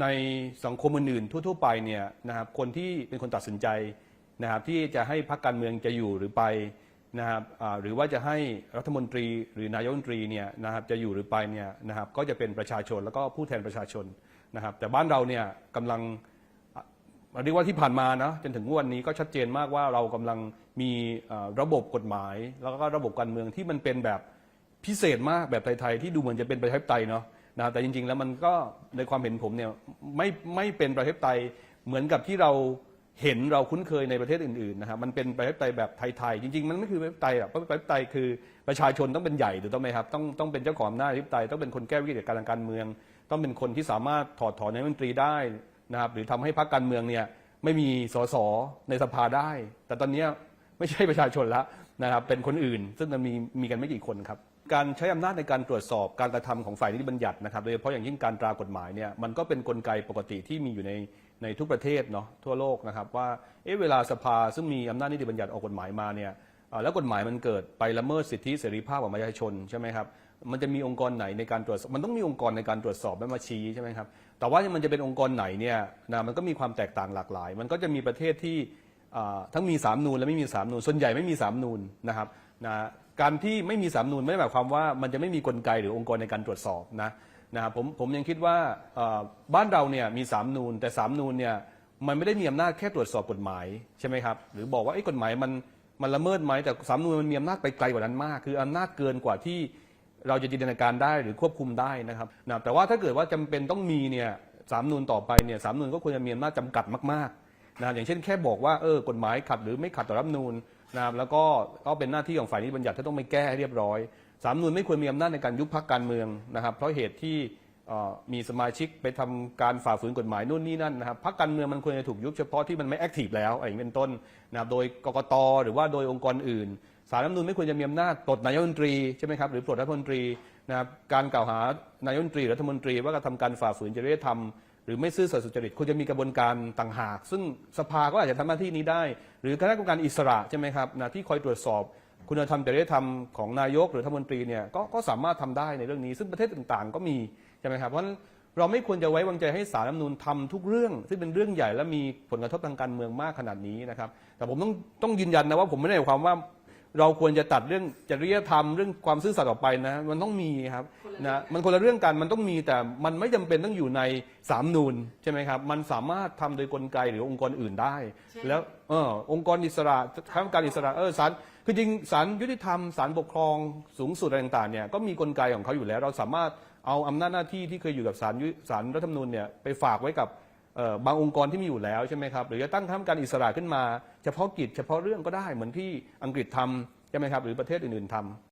ในสังคมอื่นๆทั่ว ๆ ไปเนี่ยนะครับคนที่เป็นคนตัดสินใจนะครับที่จะให้พรรคการเมืองจะอยู่หรือไปนะครับหรือว่าจะให้รัฐมนตรีหรือนายกรัฐมนตรีเนี่ยนะครับจะอยู่หรือไปเนี่ยนะครับก็จะเป็นประชาชนแล้วก็ผู้แทนประชาชนนะครับ แต่บ้านเราเนี่ยกำลังเรียกว่าที่ผ่านมานะจนถึงวันนี้ก็ชัดเจนมากว่าเรากำลังมีระบบกฎหมาย แล้วก็ระบบการเมืองที่มันเป็นแบบพิเศษมากแบบไทยๆที่ดูเหมือนจะเป็นประชาธิปไตยเนาะ นะแต่จริง ๆ แล้วมันก็ในความเห็นผมเนี่ยไม่ไม่เป็นประชาธิปไตยเหมือนกับที่เราเห็นเราคุ้นเคยในประเทศอื่นๆนะครับมันเป็นประชาธิปไตยแบบไทยๆจริง ๆ มันไม่คือประชาธิปไตยอกเพราะประชาธิปไตยคือประชาชนต้องเป็นใหญ่ถูกต้องไหมครับต้องต้องเป็นเจ้าของอำนาจอธิปไตยต้องเป็นคนแก้วิกฤตการทางการเมือง ต้องเป็นคนที่สามารถถอดถอนนายกรัฐมนตรีได้นะครับหรือทำให้พรรคการเมืองเนี่ยไม่มีสสในสภาได้ แต่ตอนนี้ไม่ใช่ประชาชนแล้วนะครับเป็นคนอื่น ซึ่งมันมีมีกันไม่กี่คนครับ การใช้อำนาจในการตรวจสอบการกระทำของฝ่ายนิติบัญญัตินะครับโดยเฉพาะอย่างยิ่งการตรากฎหมายเนี่ยมันก็เป็นนกลไกปกติที่มีอยู่ในในทุกประเทศเนาะทั่วโลกนะครับว่าเอ๊ะเวลาสภาซึ่งมีอำนาจนิติบัญญัติออกกฎหมายมาเนี่ยแล้วกฎหมายมันเกิดไปละเมิดสิทธิเสรีภาพของประชาชนใช่ไหมครับมันจะมีองค์กรไหนในการตรวจสอบมันต้องมีองค์กรในการตรวจสอบไม่มาชี้ใช่ไหมครับแต่ว่ามันจะเป็นองค์กรไหนเนี่ยนะมันก็มีความแตกต่างหลากหลาย มันก็จะมีประเทศที่ทั้งมีสามนูนและไม่มีสามนูนส่วนใหญ่ไม่มีสามนูนนะครับ นะการที่ไม่มีสามนูนไม่ได้หมายความว่ามันจะไม่มีกลไกหรือองค์กรในการตรวจสอบนะนะครับผมผมยังคิดว่าบ้านเราเนี่ยมีสามนูนแต่สามนูนเนี่ยมันไม่ได้มีอำนาจแค่ตรวจสอบกฎหมายใช่ไหมครับหรือบอกว่าไอ้กฎหมายมันมันละเมิดไหมแต่สามนูนมันมีอำนาจไปไกลกว่านั้นมาก คืออำนาจเกินกว่าที่เราจะจินตนาการได้หรือควบคุมได้นะครับนะแต่ว่าถ้าเกิดว่าจำเป็นต้องมีเนี่ยสามนูนต่อไปเนี่ยสามนูนก็ควรจะมีอำนาจจำกัดมากๆนะอย่างเช่นแค่บอกว่าเออกฎหมายขัดหรือไม่ขัดต่อรัฐนูน นะครับแล้วก็ก็เป็นหน้าที่ของฝ่ายนิติบัญญัติที่ต้องไปแก้ให้เรียบร้อยสามนูนไม่ควรมีอำนาจในการยุบพักการเมืองนะครับ เพราะเหตุที่มีสมาชิกไปทำการฝ่าฝืนกฎหมายนู่นนี่นั่นนะครับพักการเมืองมันควรจะถูกยุบเฉพาะที่มันไม่แอคทีฟแล้วอะไรอย่างเป็นต้นนะครับโดยกกตหรือว่าโดยองค์กรอื่นสารรัฐมนูญไม่ควรจะมีอำนาจปลดนายกรัฐมนตรีใช่ไหมครับหรือปลดรัฐมนตรีนะครับการกล่าวหานายกรัฐมนตรีหรือรัฐมนตรีว่ากระทำการฝ่าฝืนจริยธรรม หรือไม่ซื่อสัตย์สุจริตควรจะมีกระบวนการต่างหาก ซึ่งสภาก็อาจจะทำหน้าที่นี้ได้ หรือคณะกรรมการอิสระใช่ไหมครับนะที่คอยตรวจสอบคุณธรรมจริยธรรมของนายกหรือรัฐมนตรีเนี่ยก็ก็สามารถทำได้ในเรื่องนี้ ซึ่งประเทศต่างๆ ก็มีใช่ไหมครับเพราะฉะนั้นเราไม่ควรจะไว้วางใจให้สารรัฐมนูญทำทุกเรื่อง ซึ่งเป็นเรื่องใหญ่และมีผลกระทบทางการเมืองมากขนาดนี้นะครับแต่ผมต้องต้องยืนยันนะว่าผมไม่ได้หมายความว่า เราควรจะตัดเรื่องจริยธรรมเรื่องความซื่อสัตย์ออกไปนะ มันต้องมีครับนะมันคนละเรื่องกันมันต้องมีแต่มันไม่จำเป็นต้องอยู่ในสามนูนใช่ไหมครับ มันสามารถทำโดยกลไกหรือองค์กรอื่นได้ แล้วเออองค์กรอิสระข้าราชการอิสระเออศาลคือจริงศาลยุติธรรมศาลปกครองสูงสุดอะไรต่างๆเนี่ยก็มีกลไกของเขาอยู่แล้ว เราสามารถเอาอำนาจหน้าที่ที่เคยอยู่กับศาลยุศาลรัฐธรรมนูญเนี่ยไปฝากไว้กับเอ่อ บางองค์กรที่มีอยู่แล้วใช่ไหมครับหรือจะตั้งคณะกรรมการอิสระขึ้นมา เฉพาะกิจเฉพาะเรื่องก็ได้เหมือนที่อังกฤษทำใช่ไหมครับหรือประเทศอื่นๆทำ